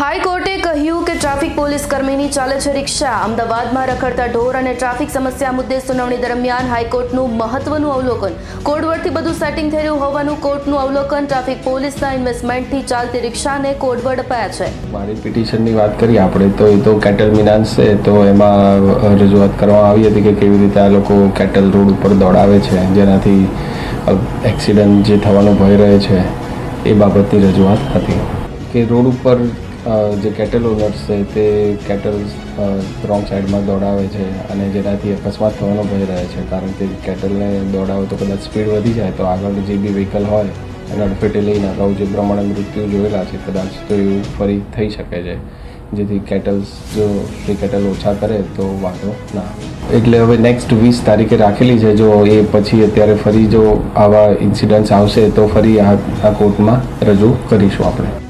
હાઈકોર્ટે કહ્યું કે ટ્રાફિક પોલીસ કર્મીની ચાલે છે રિક્ષા. અમદાવાદમાં રખડતા ઢોર અને ટ્રાફિક સમસ્યા મુદ્દે સુનાવણી દરમિયાન હાઈકોર્ટનું મહત્વનું અવલોકન. કોડવર્ડથી બધું સેટિંગ થઈ રહ્યું હોવાનું કોર્ટનું અવલોકન. ટ્રાફિક પોલીસના ઇન્વેસ્ટમેન્ટથી ચાલતી રિક્ષાને કોડવર્ડ અપાયા છે. મારી પિટિશનની વાત કરીએ, આપણે તો એ તો કેટલ મિનાન્સ છે, તો એમાં રજૂઆત કરવામાં આવી હતી કે કેવી રીતે આ લોકો કેટલ રોડ ઉપર દોડાવે છે, જેનાથી એક્સિડન્ટ જે થવાનો ભય રહે છે, એ બાબતની રજૂઆત હતી. કે રોડ ઉપર જે કેટલ ઓનર્સ છે તે કેટલ રોંગ સાઈડમાં દોડાવે છે અને જેનાથી અકસ્માત થવાનો ભય રહે છે. કારણ કે કેટલને દોડાવે તો કદાચ સ્પીડ વધી જાય તો આગળ જે બી વ્હીકલ હોય એને અડફેટે લઈને અગાઉ જે પ્રમાણે મૃત્યુ જોયેલા છે કદાચ તો એવું ફરી થઈ શકે છે. જેથી કેટલ્સ જો તે કેટલ ઓછા કરે તો વાંધો ના એટલે હવે નેક્સ્ટ વીસ તારીખે રાખેલી છે. જો એ પછી અત્યારે ફરી જો આવા ઇન્સિડન્ટ્સ આવશે તો ફરી આ આ કોર્ટમાં રજૂ કરીશું આપણે.